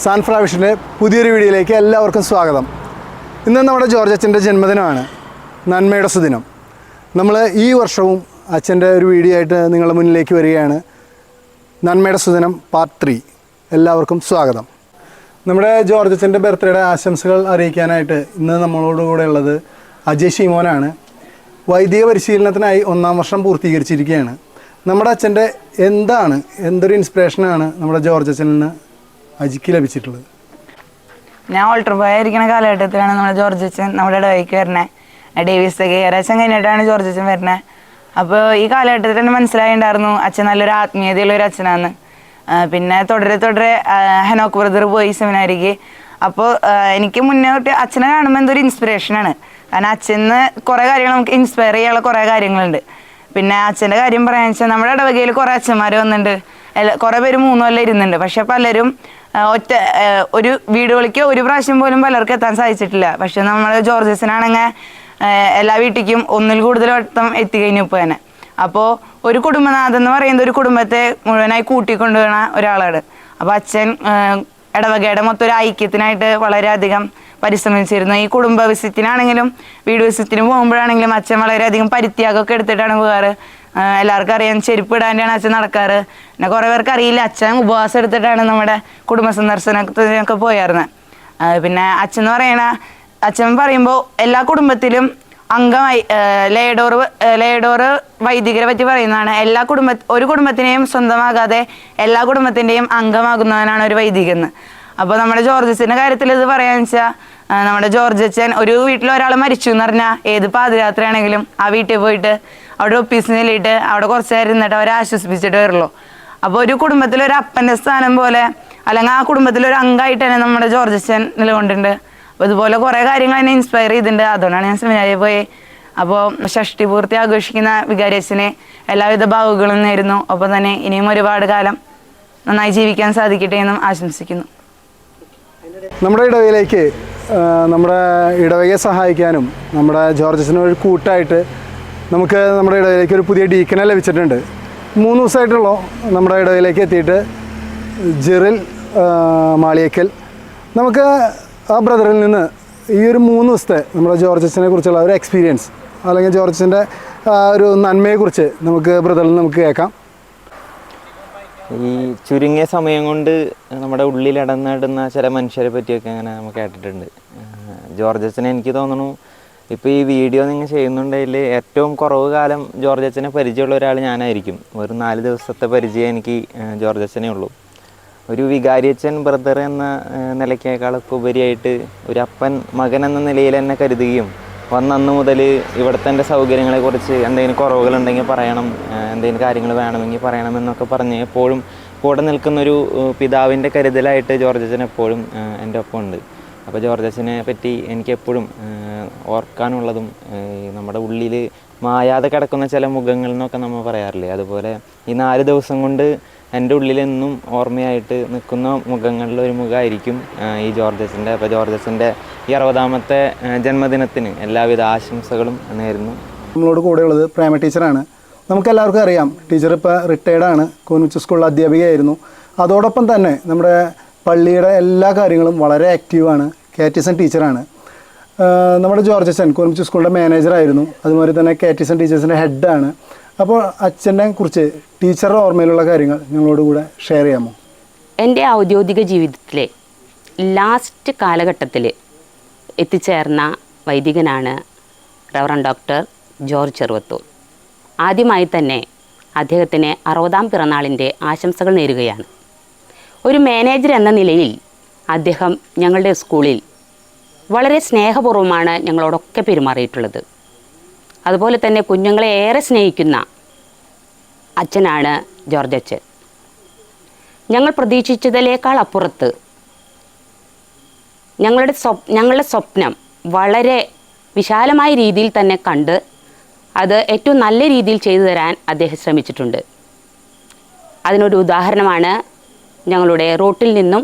സാൻഫ്രാവിഷന്റെ പുതിയൊരു വീഡിയോയിലേക്ക് എല്ലാവർക്കും സ്വാഗതം. ഇന്ന് നമ്മുടെ ജോർജ് ജന്മദിനമാണ്. നന്മയുടെ സുദിനം. നമ്മൾ ഈ വർഷവും അച്ഛന്റെ ഒരു വീഡിയോ ആയിട്ട് നിങ്ങളുടെ മുന്നിലേക്ക് വരികയാണ്. നന്മയുടെ സുദിനം പാർട്ട് ത്രീ എല്ലാവർക്കും സ്വാഗതം. നമ്മുടെ ജോർജ് അച്ഛന്റെ ബർത്ത്ഡേയുടെ ആശംസകൾ അറിയിക്കാനായിട്ട് ഇന്ന് നമ്മളോട് കൂടെ ഉള്ളത് അജയ് ഷിമോനാണ്. വൈദിക പരിശീലനത്തിനായി ഒന്നാം വർഷം പൂർത്തീകരിച്ചിരിക്കുകയാണ്. നമ്മുടെ അച്ഛന്റെ എന്താണ് എന്തൊരു ഇൻസ്പിറേഷനാണ് നമ്മുടെ ജോർജ് അച്ഛനിൽ നിന്ന് അജിക്ക് ലഭിച്ചിട്ടുള്ളത്. ഞാൻ ഓൾട്ടർ ബോയ് ആയിരിക്കുന്ന കാലഘട്ടത്തിലാണ് നമ്മുടെ ജോർജ് അച്ഛൻ നമ്മുടെ ഇടവഴിക്ക് വരണേ ഡേവിസ് ഏകദേശം കഴിഞ്ഞിട്ടാണ് ജോർജ് അച്ഛൻ വരണേ അപ്പോൾ ഈ കാലഘട്ടത്തിൽ തന്നെ മനസ്സിലായിട്ടുണ്ടായിരുന്നു അച്ഛൻ നല്ലൊരു ആത്മീയതയുള്ള ഒരു അച്ഛനാണ് പിന്നെ തുടരെ തുടരെ ഹനോക്ക് ബ്രദർ പോയി സെമിനാരിക്ക്. അപ്പോൾ എനിക്ക് മുന്നോട്ട് അച്ഛനെ കാണുമ്പോൾ എന്തൊരു ഇൻസ്പിറേഷനാണ് കാരണം അച്ഛന് കുറേ കാര്യങ്ങൾ നമുക്ക് ഇൻസ്പയർ ചെയ്യാനുള്ള കുറേ കാര്യങ്ങളുണ്ട്. പിന്നെ അച്ഛന്റെ കാര്യം പറയാന്ന് വെച്ചാൽ നമ്മുടെ ഇടവകയിൽ കുറേ അച്ഛന്മാർ വന്നിട്ടുണ്ട് കുറേ പേര് മൂന്ന് കൊല്ലം ഇരുന്നുണ്ട്. പക്ഷെ പലരും ഒറ്റ ഒരു വീടുകളിലേക്ക് ഒരു പ്രാവശ്യം പോലും പലർക്കും എത്താൻ സാധിച്ചിട്ടില്ല. പക്ഷെ നമ്മുടെ ജോർജസിനാണെങ്കിൽ എല്ലാ വീട്ടിലേക്കും ഒന്നിൽ കൂടുതൽ വട്ടം എത്തിക്കഴിഞ്ഞു ഇപ്പോൾ തന്നെ. അപ്പോൾ ഒരു കുടുംബനാഥൻ എന്ന് പറയുന്നത് ഒരു കുടുംബത്തെ മുഴുവനായി കൂട്ടിക്കൊണ്ടുവരുന്ന ഒരാളാണ്. അപ്പോൾ അച്ഛൻ ഇടവകയുടെ മൊത്തം ഒരു ഐക്യത്തിനായിട്ട് വളരെയധികം പരിശ്രമിച്ചിരുന്നു. ഈ കുടുംബ വിസിറ്റിനാണെങ്കിലും വീട് വിസിറ്റിന് പോകുമ്പോഴാണെങ്കിലും അച്ഛൻ വളരെയധികം പരിത്യാഗമൊക്കെ എടുത്തിട്ടാണ് ആ, എല്ലാവർക്കും അറിയാം. ചെരുപ്പ് ഇടാണ്ടാണ് അച്ഛൻ നടക്കാറ്. പിന്നെ കുറേ പേർക്ക് അറിയില്ല. അച്ഛൻ ഉപവാസം എടുത്തിട്ടാണ് നമ്മുടെ കുടുംബ സന്ദർശനത്തിനൊക്കെ പോയായിരുന്നത് പിന്നെ അച്ഛൻ എന്ന് പറയണ അച്ഛൻ പറയുമ്പോൾ എല്ലാ കുടുംബത്തിലും അംഗമായി ലേഡോർ ലേഡോർ വൈദികരെ പറ്റി പറയുന്നതാണ്. എല്ലാ കുടുംബ ഒരു കുടുംബത്തിനെയും സ്വന്തമാകാതെ എല്ലാ കുടുംബത്തിന്റെയും അംഗമാകുന്നവനാണ് ഒരു വൈദികെന്ന് അപ്പോൾ നമ്മുടെ ജോർജസിന്റെ കാര്യത്തിൽ ഇത് പറയാന്ന് വെച്ചാൽ നമ്മുടെ ജോർജ് അച്ഛൻ ഒരു വീട്ടിൽ ഒരാൾ മരിച്ചു എന്ന് പറഞ്ഞാൽ ഏത് പാതിരാത്രിയാണെങ്കിലും ആ വീട്ടിൽ പോയിട്ട് അവിടെ ഒപ്പീസിന് ചെല്ലിയിട്ട് അവിടെ കുറച്ച് നേരം ഇരുന്നിട്ട് അവരെ ആശ്വസിപ്പിച്ചിട്ട് വരുള്ളൂ. അപ്പോൾ ഒരു കുടുംബത്തിൽ ഒരു അപ്പന്റെ സ്ഥാനം പോലെ അല്ലെങ്കിൽ ആ കുടുംബത്തിൽ ഒരു അംഗമായിട്ട് തന്നെ നമ്മുടെ ജോർജ് അച്ഛൻ നിലകൊണ്ടുണ്ട് അപ്പോൾ ഇതുപോലെ കുറേ കാര്യങ്ങൾ എന്നെ ഇൻസ്പയർ ചെയ്തിട്ടുണ്ട്. അതുകൊണ്ടാണ് ഞാൻ സെമിനാരിൽ പോയി. അപ്പോൾ ഷഷ്ടി പൂർത്തി ആഘോഷിക്കുന്ന വികാരിയച്ഛനെ എല്ലാവിധ ഭാവുകളും നേരുന്നു. ഒപ്പം തന്നെ ഇനിയും ഒരുപാട് കാലം നന്നായി ജീവിക്കാൻ സാധിക്കട്ടെ എന്നും ആശംസിക്കുന്നു. നമ്മുടെ ഇടവയിലേക്ക് നമ്മുടെ ഇടവകയെ സഹായിക്കാനും നമ്മുടെ ജോർജസിന് ഒരു കൂട്ടായിട്ട് നമുക്ക് നമ്മുടെ ഇടയിലേക്ക് ഒരു പുതിയ ഡീക്കനെ ലഭിച്ചിട്ടുണ്ട്. മൂന്ന് ദിവസമായിട്ടുള്ളൂ നമ്മുടെ ഇടയിലേക്ക് എത്തിയിട്ട് ജെറിൽ മാളിയേക്കൽ. നമുക്ക് ആ ബ്രദറിൽ നിന്ന് ഈ ഒരു മൂന്ന് ദിവസത്തെ നമ്മുടെ ജോർജസിനെ കുറിച്ചുള്ള ഒരു എക്സ്പീരിയൻസ് അല്ലെങ്കിൽ ജോർജസിന്റെ ഒരു നന്മയെക്കുറിച്ച് നമുക്ക് ബ്രദറിൽ നമുക്ക് കേൾക്കാം. ഈ ചുരുങ്ങിയ സമയം കൊണ്ട് നമ്മുടെ ഉള്ളിൽ ഇടന്നിടുന്ന ചില മനുഷ്യരെ പറ്റിയൊക്കെ അങ്ങനെ നമുക്ക് കേട്ടിട്ടുണ്ട്. ജോർജസിനെ എനിക്ക് തോന്നുന്നു ഇപ്പോൾ ഈ വീഡിയോ നിങ്ങൾ ചെയ്യുന്നുണ്ടെങ്കിൽ ഏറ്റവും കുറവ് കാലം ജോർജ് അച്ഛനെ പരിചയമുള്ള ഒരാൾ ഞാനായിരിക്കും. ഒരു നാല് ദിവസത്തെ പരിചയം എനിക്ക് ജോർജ് അച്ഛനെ ഉള്ളൂ. ഒരു വികാരി അച്ഛൻ ബ്രദർ എന്ന നിലയ്ക്കേക്കാളൊക്കെ ഉപരിയായിട്ട് ഒരു അപ്പൻ മകൻ എന്ന നിലയിൽ എന്നെ കരുതുകയും വന്നന്ന് മുതൽ ഇവിടുത്തെ എന്റെ സൗകര്യങ്ങളെക്കുറിച്ച് എന്തെങ്കിലും കുറവുകളുണ്ടെങ്കിൽ പറയണം എന്തെങ്കിലും കാര്യങ്ങൾ വേണമെങ്കിൽ പറയണം എന്നൊക്കെ പറഞ്ഞ് എപ്പോഴും കൂടെ നിൽക്കുന്നൊരു പിതാവിന്റെ കരുതലായിട്ട് ജോർജ് അച്ഛൻ എപ്പോഴും എന്റെ ഒപ്പം ഉണ്ട് അപ്പോൾ അച്ഛനെ പറ്റി എനിക്ക് എപ്പോഴും ആഹ് ഓർക്കാനുള്ളതും നമ്മുടെ ഉള്ളിൽ മായാതെ കിടക്കുന്ന ചില മുഖങ്ങൾ എന്നൊക്കെ നമ്മൾ പറയാറില്ലേ? അതുപോലെ ഈ നാല് ദിവസം കൊണ്ട് എന്റെ ഉള്ളിലെന്നും ഓർമ്മയായിട്ട് നിൽക്കുന്ന മുഖങ്ങളിൽ ഒരു മുഖമായിരിക്കും ഈ ജോർജസിന്റെ. അപ്പോൾ ജോർജസിന്റെ ഈ അറുപതാമത്തെ ജന്മദിനത്തിന് എല്ലാവിധ ആശംസകളും നേരുന്നു. നമ്മളോട് കൂടെയുള്ളത് പ്രേമ ടീച്ചറാണ്. നമുക്കെല്ലാവർക്കും അറിയാം ടീച്ചർ ഇപ്പോൾ റിട്ടയർഡാണ് കോൺവിച്ച് സ്കൂളിൽ അധ്യാപികയായിരുന്നു. അതോടൊപ്പം തന്നെ നമ്മുടെ പള്ളിയുടെ എല്ലാ കാര്യങ്ങളും വളരെ ആക്റ്റീവാണ് കാറ്റിസൺ ടീച്ചറാണ്. നമ്മുടെ ജോർജ് അച്ഛൻ കോനുച്ച സ്കൂളിന്റെ മാനേജറായിരുന്നു അതുമാതിരി തന്നെ കാറ്റിസൺ ടീച്ചേഴ്സിന്റെ ഹെഡാണ് അപ്പോൾ അച്ഛനെ കുറിച്ച് ടീച്ചറുടെ ഓർമ്മയിലുള്ള കാര്യങ്ങൾ ഞങ്ങളോട് കൂടെ ഷെയർ ചെയ്യാമോ? എന്റെ ഔദ്യോഗിക ജീവിതത്തിലെ ലാസ്റ്റ് കാലഘട്ടത്തിൽ എത്തിച്ചേർന്ന വൈദികനാണ് റവറൻ ഡോക്ടർ ജോർജ് ചെറുവത്തൂർ. ആദ്യമായി തന്നെ അദ്ദേഹത്തിന് അറുപതാം പിറന്നാളിന്റെ ആശംസകൾ നേരുകയാണ്. ഒരു മാനേജർ എന്ന നിലയിൽ അദ്ദേഹം ഞങ്ങളുടെ സ്കൂളിൽ വളരെ സ്നേഹപൂർവമാണ് ഞങ്ങളോടൊക്കെ പെരുമാറിയിട്ടുള്ളത്. അതുപോലെ തന്നെ കുഞ്ഞുങ്ങളെ ഏറെ സ്നേഹിക്കുന്ന അച്ഛനാണ് ജോർജ് അച്ഛൻ. ഞങ്ങൾ പ്രതീക്ഷിച്ചതിലേക്കാൾ അപ്പുറത്ത് ഞങ്ങളുടെ സ്വപ് ഞങ്ങളുടെ സ്വപ്നം വളരെ വിശാലമായ രീതിയിൽ തന്നെ കണ്ട് അത് ഏറ്റവും നല്ല രീതിയിൽ ചെയ്തു തരാൻ അദ്ദേഹം ശ്രമിച്ചിട്ടുണ്ട്. അതിനൊരു ഉദാഹരണമാണ് ഞങ്ങളുടെ റോട്ടിൽ നിന്നും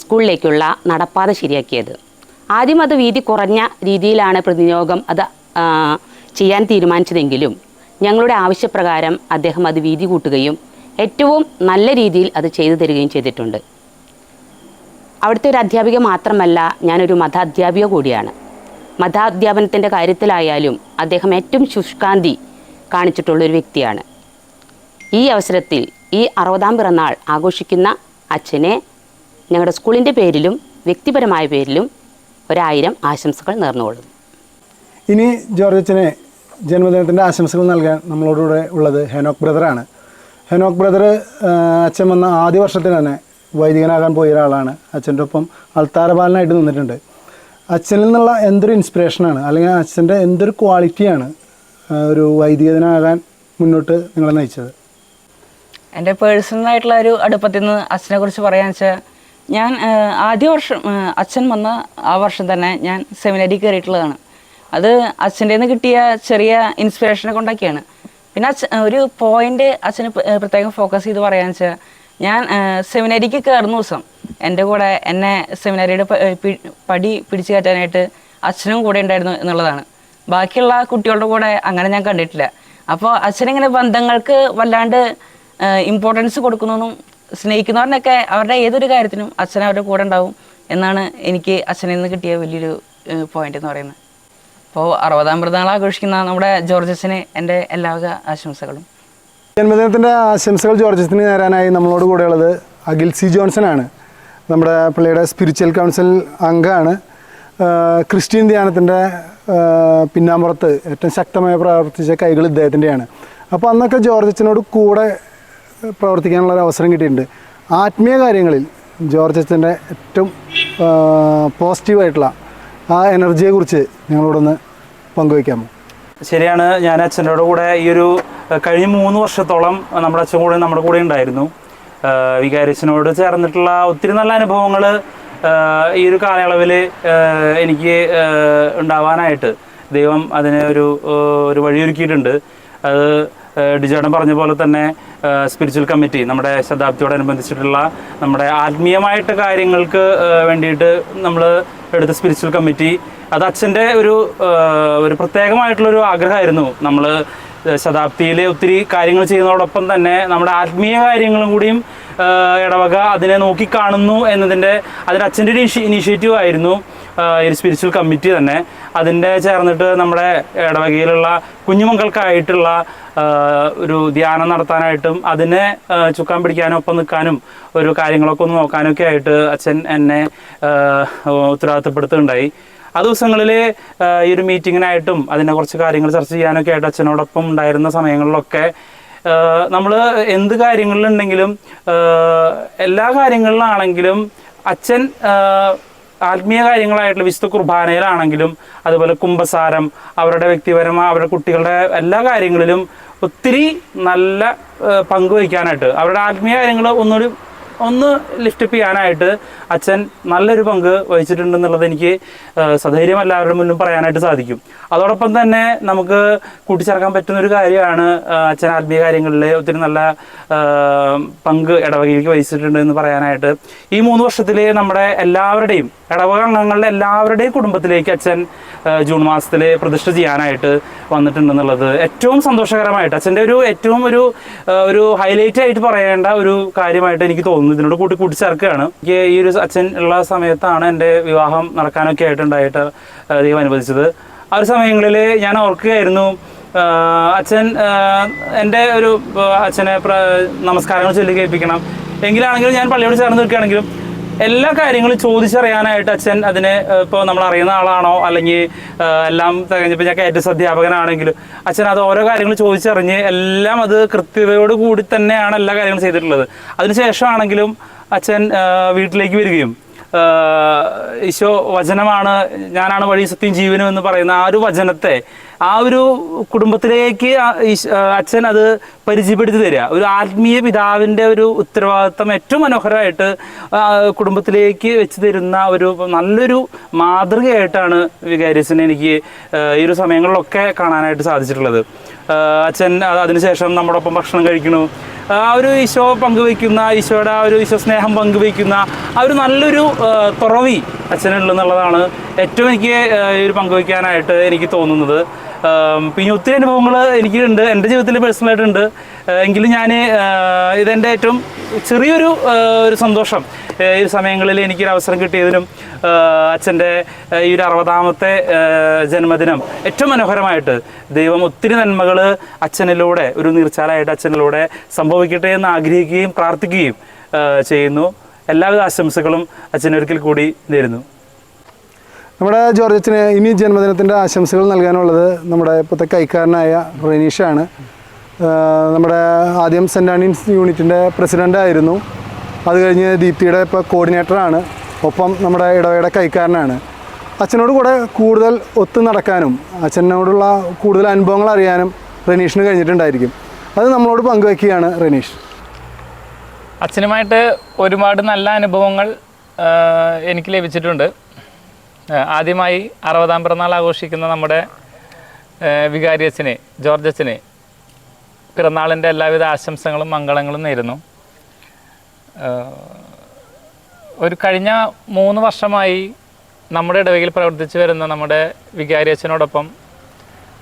സ്കൂളിലേക്കുള്ള നടപ്പാത ശരിയാക്കിയത്. ആദ്യം അത് വീതി കുറഞ്ഞ രീതിയിലാണ് പ്രതിനിയോഗം അത് ചെയ്യാൻ തീരുമാനിച്ചതെങ്കിലും ഞങ്ങളുടെ ആവശ്യപ്രകാരം അദ്ദേഹം അത് വീതി കൂട്ടുകയും ഏറ്റവും നല്ല രീതിയിൽ അത് ചെയ്തു തരികയും ചെയ്തിട്ടുണ്ട്. അവിടുത്തെ ഒരു അധ്യാപിക മാത്രമല്ല ഞാനൊരു മത അധ്യാപിക കൂടിയാണ്. മതാധ്യാപനത്തിന്റെ കാര്യത്തിലായാലും അദ്ദേഹം ഏറ്റവും ശുഷ്കാന്തി കാണിച്ചിട്ടുള്ളൊരു വ്യക്തിയാണ്. ഈ അവസരത്തിൽ ഈ അറുപതാം പിറന്നാൾ ആഘോഷിക്കുന്ന അച്ഛനെ ഞങ്ങളുടെ സ്കൂളിന്റെ പേരിലും വ്യക്തിപരമായ പേരിലും ഒരായിരം ആശംസകൾ നേർന്നുകൊള്ളുന്നു. ഇനി ജോർജ് അച്ഛനെ ജന്മദിനത്തിന്റെ ആശംസകൾ നൽകാൻ നമ്മളോടുകൂടെ ഉള്ളത് ഹെനോക്ക് ബ്രദറാണ്. ഹെനോക്ക് ബ്രദർ അച്ഛൻ വന്ന ആദ്യ വർഷത്തിൽ തന്നെ വൈദികനാകാൻ പോയ ഒരാളാണ്. അച്ഛന്റെ ഒപ്പം അൾത്താരപാലനായിട്ട് നിന്നിട്ടുണ്ട്. അച്ഛനിൽ നിന്നുള്ള എന്തൊരു ഇൻസ്പിറേഷനാണ് അല്ലെങ്കിൽ അച്ഛന്റെ എന്തൊരു ക്വാളിറ്റിയാണ് ഒരു വൈദികനാകാൻ മുന്നോട്ട് നിങ്ങളെ നയിച്ചത്? എന്റെ പേഴ്സണലായിട്ടുള്ള ഒരു അടുപ്പത്തിൽ നിന്ന് അച്ഛനെ കുറിച്ച് പറയാന്ന് വെച്ചാൽ ഞാൻ ആദ്യ വർഷം അച്ഛൻ വന്ന ആ വർഷം തന്നെ ഞാൻ സെമിനാരി കയറിയിട്ടുള്ളതാണ്. അത് അച്ഛന്റെ നിന്ന് കിട്ടിയ ചെറിയ ഇൻസ്പിറേഷനെ കൊണ്ടൊക്കെയാണ് പിന്നെ അച്ഛൻ ഒരു പോയിന്റ് അച്ഛന് പ്രത്യേകം ഫോക്കസ് ചെയ്ത് പറയാന്ന് വെച്ചാൽ ഞാൻ സെമിനാരിക്ക് കയറുന്ന ദിവസം എന്റെ കൂടെ എന്നെ സെമിനാരിയുടെ പടി പിടിച്ചു കയറ്റാനായിട്ട് അച്ഛനും കൂടെ ഉണ്ടായിരുന്നു എന്നുള്ളതാണ്. ബാക്കിയുള്ള കുട്ടികളുടെ കൂടെ അങ്ങനെ ഞാൻ കണ്ടിട്ടില്ല. അപ്പോൾ അച്ഛനിങ്ങനെ ബന്ധങ്ങൾക്ക് വല്ലാണ്ട് ഇമ്പോർട്ടൻസ് കൊടുക്കുന്നതും സ്നേഹിക്കുന്നവരിനൊക്കെ അവരുടെ ഏതൊരു കാര്യത്തിനും അച്ഛൻ അവരുടെ കൂടെ ഉണ്ടാവും എന്നാണ് എനിക്ക് അച്ഛനിൽ നിന്ന് കിട്ടിയ വലിയൊരു പോയിന്റ് എന്ന് പറയുന്നത്. അപ്പോൾ അറുപതാം പിറന്നാൾ ആഘോഷിക്കുന്ന നമ്മുടെ ജോർജസിന് എന്റെ എല്ലാവിധ ആശംസകളും. ജന്മദിനത്തിന്റെ ആശംസകൾ ജോർജസിന് നേരാനായി നമ്മളോട് കൂടെയുള്ളത് അഖിൽ സി ജോൺസൺ ആണ് നമ്മുടെ പിള്ളയുടെ സ്പിരിച്വൽ കൗൺസിൽ അംഗമാണ് ക്രിസ്ത്യൻ ധ്യാനത്തിന്റെ പിന്നാമ്പുറത്ത് ഏറ്റവും ശക്തമായി പ്രവർത്തിച്ച കൈകൾ ഇദ്ദേഹത്തിന്റെയാണ്. അപ്പോൾ അന്നൊക്കെ ജോർജച്ചനോട് കൂടെ പ്രവർത്തിക്കാനുള്ള ഒരു അവസരം കിട്ടിയിട്ടുണ്ട്. ആത്മീയ കാര്യങ്ങളിൽ ജോർജ് അച്ഛന്റെ ഏറ്റവും പോസിറ്റീവായിട്ടുള്ള ആ എനർജിയെക്കുറിച്ച് നിങ്ങളോടൊന്ന് പങ്കുവയ്ക്കാമോ? ശരിയാണ്. ഞാൻ അച്ഛന്റെ കൂടെ ഈ ഒരു കഴിഞ്ഞ മൂന്ന് വർഷത്തോളം നമ്മുടെ അച്ഛൻ കൂടെ നമ്മുടെ കൂടെ ഉണ്ടായിരുന്നു. വികാരിച്ചനോട് ചേർന്നിട്ടുള്ള ഒത്തിരി നല്ല അനുഭവങ്ങൾ ഈ ഒരു കാലയളവിൽ എനിക്ക് ഉണ്ടാവാനായിട്ട് ദൈവം അതിനെ ഒരു ഒരു വഴിയൊരുക്കിയിട്ടുണ്ട്. അത് ഡിജോടൻ പറഞ്ഞ പോലെ തന്നെ സ്പിരിച്വൽ കമ്മിറ്റി നമ്മുടെ ശതാബ്ദിയോടനുബന്ധിച്ചിട്ടുള്ള നമ്മുടെ ആത്മീയമായിട്ട് കാര്യങ്ങൾക്ക് വേണ്ടിയിട്ട് നമ്മൾ എടുത്ത സ്പിരിച്വൽ കമ്മിറ്റി അത് അച്ഛന്റെ ഒരു ഒരു പ്രത്യേകമായിട്ടുള്ളൊരു ആഗ്രഹമായിരുന്നു. നമ്മൾ ശതാബ്ദിയിൽ ഒത്തിരി കാര്യങ്ങൾ ചെയ്യുന്നതോടൊപ്പം തന്നെ നമ്മുടെ ആത്മീയ കാര്യങ്ങളും കൂടിയും ഇടവക അതിനെ നോക്കിക്കാണുന്നു എന്നതിന്റെ അതിന് അച്ഛന്റെ ഒരു ഇനിഷ്യേറ്റീവ് ആയിരുന്നു. ഒരു സ്പിരിച്വൽ കമ്മിറ്റി തന്നെ അതിന്റെ ചേർന്നിട്ട് നമ്മുടെ ഇടവകയിലുള്ള കുഞ്ഞുമക്കൾക്കായിട്ടുള്ള ഒരു ധ്യാനം നടത്താനായിട്ടും അതിനെ ചുക്കാൻ പിടിക്കാനും ഒപ്പം നിൽക്കാനും ഒരു കാര്യങ്ങളൊക്കെ ഒന്ന് നോക്കാനൊക്കെ ആയിട്ട് അച്ഛൻ എന്നെ ഉത്തരവാദിത്തപ്പെടുത്തുകയുണ്ടായി. ആ ദിവസങ്ങളിൽ ഈ ഒരു മീറ്റിങ്ങിനായിട്ടും അതിനെ കുറച്ച് കാര്യങ്ങൾ ചർച്ച ചെയ്യാനൊക്കെ ആയിട്ട് അച്ഛനോടൊപ്പം ഉണ്ടായിരുന്ന സമയങ്ങളിലൊക്കെ നമ്മൾ എന്ത് കാര്യങ്ങളിലുണ്ടെങ്കിലും എല്ലാ കാര്യങ്ങളിലാണെങ്കിലും അച്ഛൻ ആത്മീയ കാര്യങ്ങളായിട്ടുള്ള വിശുദ്ധ കുർബാനയിലാണെങ്കിലും അതുപോലെ കുംഭസാരം അവരുടെ വ്യക്തിപരമായ അവരുടെ കുട്ടികളുടെ എല്ലാ കാര്യങ്ങളിലും ഒത്തിരി നല്ല പങ്കുവയ്ക്കാനായിട്ട് അവരുടെ ആത്മീയ കാര്യങ്ങൾ ഒന്നുകൂടി ഒന്ന് ലിഫ്റ്റപ്പ് ചെയ്യാനായിട്ട് അച്ഛൻ നല്ലൊരു പങ്ക് വഹിച്ചിട്ടുണ്ടെന്നുള്ളത് എനിക്ക് സധൈര്യം എല്ലാവരുടെ മുന്നിലും പറയാനായിട്ട് സാധിക്കും. അതോടൊപ്പം തന്നെ നമുക്ക് കൂട്ടിച്ചേർക്കാൻ പറ്റുന്ന ഒരു കാര്യമാണ് അച്ഛൻ ആത്മീയ കാര്യങ്ങളിൽ ഒത്തിരി നല്ല പങ്ക് ഇടവകയിലേക്ക് വഹിച്ചിട്ടുണ്ട് എന്ന് പറയാനായിട്ട്. ഈ മൂന്ന് വർഷത്തിൽ നമ്മുടെ എല്ലാവരുടെയും ഇടവക അംഗങ്ങളുടെ എല്ലാവരുടെയും കുടുംബത്തിലേക്ക് അച്ഛൻ ജൂൺ മാസത്തിൽ പ്രതിഷ്ഠ ചെയ്യാനായിട്ട് വന്നിട്ടുണ്ടെന്നുള്ളത് ഏറ്റവും സന്തോഷകരമായിട്ട് അച്ഛന്റെ ഒരു ഏറ്റവും ഒരു ഒരു ഹൈലൈറ്റ് ആയിട്ട് പറയേണ്ട ഒരു കാര്യമായിട്ട് എനിക്ക് തോന്നുന്നു. ഇതിനോട് കൂട്ടി കൂട്ടിച്ചേർക്കുകയാണ്. എനിക്ക് ഈ ഒരു അച്ഛൻ ഉള്ള സമയത്താണ് എന്റെ വിവാഹം നടക്കാനൊക്കെ ആയിട്ടുണ്ടായിട്ട് ദൈവം അനുവദിച്ചത്. ആ ഒരു സമയങ്ങളിൽ ഞാൻ ഓർക്കുകയായിരുന്നു അച്ഛൻ എന്റെ ഒരു അച്ഛനെ നമസ്കാരങ്ങൾ ചൊല്ലി കേൾപ്പിക്കണം. എങ്കിലാണെങ്കിലും ഞാൻ പള്ളിയോട് ചേർന്ന് നിൽക്കുകയാണെങ്കിലും എല്ലാ കാര്യങ്ങളും ചോദിച്ചറിയാനായിട്ട് അച്ഛൻ അതിനെ ഇപ്പോൾ നമ്മൾ അറിയുന്ന ആളാണോ? അല്ലെങ്കിൽ എല്ലാം തികഞ്ഞപ്പോൾ ഞാൻ കയറ്റ അധ്യാപകനാണെങ്കിലും അച്ഛൻ അത് ഓരോ കാര്യങ്ങൾ ചോദിച്ചറിഞ്ഞ് എല്ലാം അത് കൃത്യതയോട് കൂടി തന്നെയാണ് എല്ലാ കാര്യങ്ങളും ചെയ്തിട്ടുള്ളത്. അതിനുശേഷമാണെങ്കിലും അച്ഛൻ വീട്ടിലേക്ക് വരികയും ഈശോ വചനമാണ് ഞാനാണ് വഴി സത്യം ജീവനും എന്ന് പറയുന്ന ആ ഒരു വചനത്തെ ആ ഒരു കുടുംബത്തിലേക്ക് അച്ഛൻ അത് പരിചയപ്പെടുത്തി തരിക. ഒരു ആത്മീയ പിതാവിന്റെ ഒരു ഉത്തരവാദിത്വം ഏറ്റവും മനോഹരമായിട്ട് കുടുംബത്തിലേക്ക് വെച്ച് തരുന്ന ഒരു നല്ലൊരു മാതൃകയായിട്ടാണ് വികാരിസിനെ എനിക്ക് ഈ ഒരു സമയങ്ങളിലൊക്കെ കാണാനായിട്ട് സാധിച്ചിട്ടുള്ളത്. അച്ഛൻ അത് അതിനുശേഷം നമ്മുടെ ഒപ്പം ഭക്ഷണം കഴിക്കണു. ആ ഒരു ഈശോ പങ്കുവയ്ക്കുന്ന ഈശോയുടെ ആ ഒരു ഈശോ സ്നേഹം പങ്കുവയ്ക്കുന്ന ആ ഒരു നല്ലൊരു തുറവി അച്ഛനുള്ളെന്നുള്ളതാണ് ഏറ്റവും എനിക്ക് ഈ ഒരു പങ്കുവയ്ക്കാനായിട്ട് എനിക്ക് തോന്നുന്നത്. പിന്നെ ഒത്തിരി അനുഭവങ്ങൾ എനിക്കുണ്ട്. എന്റെ ജീവിതത്തിൽ പേഴ്സണലായിട്ടുണ്ട് എങ്കിലും ഞാൻ ഇതെന്റെ ഏറ്റവും ചെറിയൊരു ഒരു സന്തോഷം. ഈ സമയങ്ങളിൽ എനിക്കൊരു അവസരം കിട്ടിയതിനും അച്ഛന്റെ ഈ ഒരു അറുപതാമത്തെ ജന്മദിനം ഏറ്റവും മനോഹരമായിട്ട് ദൈവം ഒത്തിരി നന്മകൾ അച്ഛനിലൂടെ ഒരു നീർച്ചാലായിട്ട് അച്ഛനിലൂടെ സംഭവിക്കട്ടെ എന്ന് ആഗ്രഹിക്കുകയും പ്രാർത്ഥിക്കുകയും ചെയ്യുന്നു. എല്ലാവിധ ആശംസകളും അച്ഛനൊരിക്കൽ കൂടി നേരുന്നു. നമ്മുടെ ജോർജത്തിന് ഇനി ജന്മദിനത്തിന്റെ ആശംസകൾ നൽകാനുള്ളത് നമ്മുടെ ഇപ്പോഴത്തെ കൈക്കാരനായ റെനീഷാണ്. നമ്മുടെ ആദ്യം സെന്റ് ആൻഡീൻസ് യൂണിറ്റിന്റെ പ്രസിഡന്റ് ആയിരുന്നു അത് കഴിഞ്ഞ് ദീപ്തിയുടെ ഇപ്പോൾ കോർഡിനേറ്ററാണ്. ഒപ്പം നമ്മുടെ ഇടവയുടെ കൈക്കാരനാണ്. അച്ഛനോട് കൂടെ കൂടുതൽ ഒത്തു നടക്കാനും അച്ഛനോടുള്ള കൂടുതൽ അനുഭവങ്ങൾ അറിയാനും റെനീഷിന് കഴിഞ്ഞിട്ടുണ്ടായിരിക്കും. അത് നമ്മളോട് പങ്കുവയ്ക്കുകയാണ് റെനീഷ്. അച്ഛനുമായിട്ട് ഒരുപാട് നല്ല അനുഭവങ്ങൾ എനിക്ക് ലഭിച്ചിട്ടുണ്ട്. ആദ്യമായി അറുപതാം പിറന്നാൾ ആഘോഷിക്കുന്ന നമ്മുടെ ആ, വികാരി അച്ഛനെ ജോർജ് അച്ഛനെ പിറന്നാളിന്റെ എല്ലാവിധ ആശംസകളും മംഗളങ്ങളും നേരുന്നു. ഒരു കഴിഞ്ഞ മൂന്ന് വർഷമായി നമ്മുടെ ഇടവകയിൽ പ്രവർത്തിച്ചു വരുന്ന നമ്മുടെ വികാരിയച്ചനോടൊപ്പം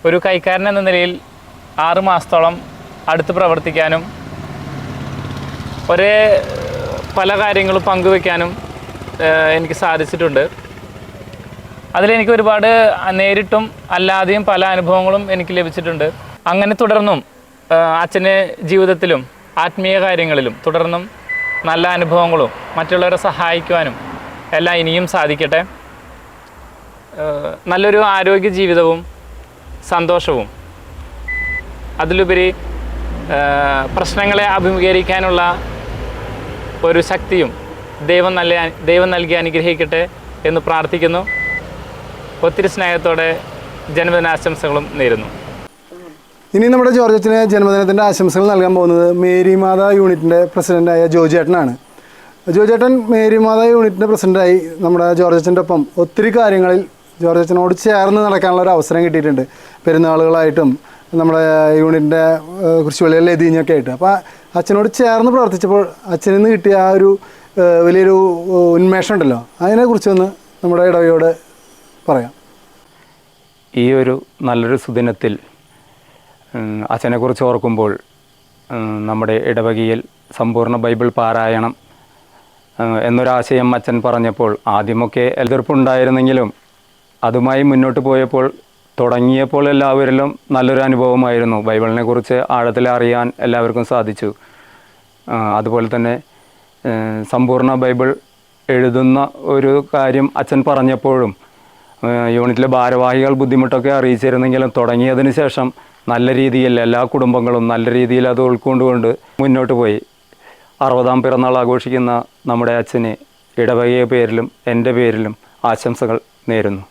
ഒരു കൈക്കാരൻ എന്ന നിലയിൽ ആറ് മാസത്തോളം അടുത്ത് പ്രവർത്തിക്കാനും ഒരേ പല കാര്യങ്ങളും പങ്കുവെക്കാനും എനിക്ക് സാധിച്ചിട്ടുണ്ട്. അതിലെനിക്ക് ഒരുപാട് നേരിട്ടും അല്ലാതെയും പല അനുഭവങ്ങളും എനിക്ക് ലഭിച്ചിട്ടുണ്ട്. അങ്ങനെ തുടർന്നും അച്ഛന്റെ ജീവിതത്തിലും ആത്മീയ കാര്യങ്ങളിലും തുടർന്നും നല്ല അനുഭവങ്ങളും മറ്റുള്ളവരെ സഹായിക്കുവാനും എല്ലാം ഇനിയും സാധിക്കട്ടെ. നല്ലൊരു ആരോഗ്യ ജീവിതവും സന്തോഷവും. അതിലുപരി പ്രശ്നങ്ങളെ അഭിമുഖീകരിക്കാനുള്ള ഒരു ശക്തിയും ദൈവം നല്ല ദൈവം നൽകി അനുഗ്രഹിക്കട്ടെ എന്ന് പ്രാർത്ഥിക്കുന്നു. ഒത്തിരി സ്നേഹത്തോടെ ജന്മദിനാശംസകളും നേരുന്നു. ഇനി നമ്മുടെ ജോർജറ്റിന് ജന്മദിനത്തിന്റെ ആശംസകൾ നൽകാൻ പോകുന്നത് മേരി മാതാ യൂണിറ്റിന്റെ പ്രസിഡന്റായ ജോജേട്ടനാണ് ജോജേട്ടൻ മേരി മാതാ യൂണിറ്റിന്റെ പ്രസിഡന്റായി നമ്മുടെ ജോർജറ്റിന്റെ ഒപ്പം ഒത്തിരി കാര്യങ്ങളിൽ ജോർജച്ചനോട് ചേർന്ന് നടക്കാനുള്ള ഒരു അവസരം കിട്ടിയിട്ടുണ്ട്. പെരുന്നാളുകളായിട്ടും നമ്മുടെ യൂണിറ്റിന്റെ കുറിച്ചുള്ളിലെ എതിഞ്ഞൊക്കെ ആയിട്ട്. അപ്പോൾ അച്ഛനോട് ചേർന്ന് പ്രവർത്തിച്ചപ്പോൾ അച്ഛനിൽ നിന്ന് കിട്ടിയ ആ ഒരു വലിയൊരു ഉന്മേഷം ഉണ്ടല്ലോ. അതിനെക്കുറിച്ചൊന്ന് നമ്മുടെ ഇടവയോട് പറയാം. ഈ ഒരു നല്ലൊരു സുദിനത്തിൽ അച്ഛനെക്കുറിച്ച് ഓർക്കുമ്പോൾ നമ്മുടെ ഇടവകയിൽ സമ്പൂർണ ബൈബിൾ പാരായണം എന്നൊരാശയം അച്ഛൻ പറഞ്ഞപ്പോൾ ആദ്യമൊക്കെ എതിർപ്പുണ്ടായിരുന്നെങ്കിലും അതുമായി മുന്നോട്ട് പോയപ്പോൾ തുടങ്ങിയപ്പോൾ എല്ലാവരിലും നല്ലൊരു അനുഭവമായിരുന്നു. ബൈബിളിനെ കുറിച്ച് ആഴത്തിൽ അറിയാൻ എല്ലാവർക്കും സാധിച്ചു. അതുപോലെ തന്നെ സമ്പൂർണ ബൈബിൾ എഴുതുന്ന ഒരു കാര്യം അച്ഛൻ പറഞ്ഞപ്പോഴും യൂണിറ്റിലെ ഭാരവാഹികൾ ബുദ്ധിമുട്ടൊക്കെ അറിയിച്ചിരുന്നെങ്കിലും തുടങ്ങിയതിന് ശേഷം നല്ല രീതിയിൽ എല്ലാ കുടുംബങ്ങളും നല്ല രീതിയിൽ അത് ഉൾക്കൊണ്ടുകൊണ്ട് മുന്നോട്ട് പോയി. അറുപതാം പിറന്നാൾ ആഘോഷിക്കുന്ന നമ്മുടെ അച്ഛന് ഇടവകയുടെ പേരിലും എന്റെ പേരിലും ആശംസകൾ നേരുന്നു.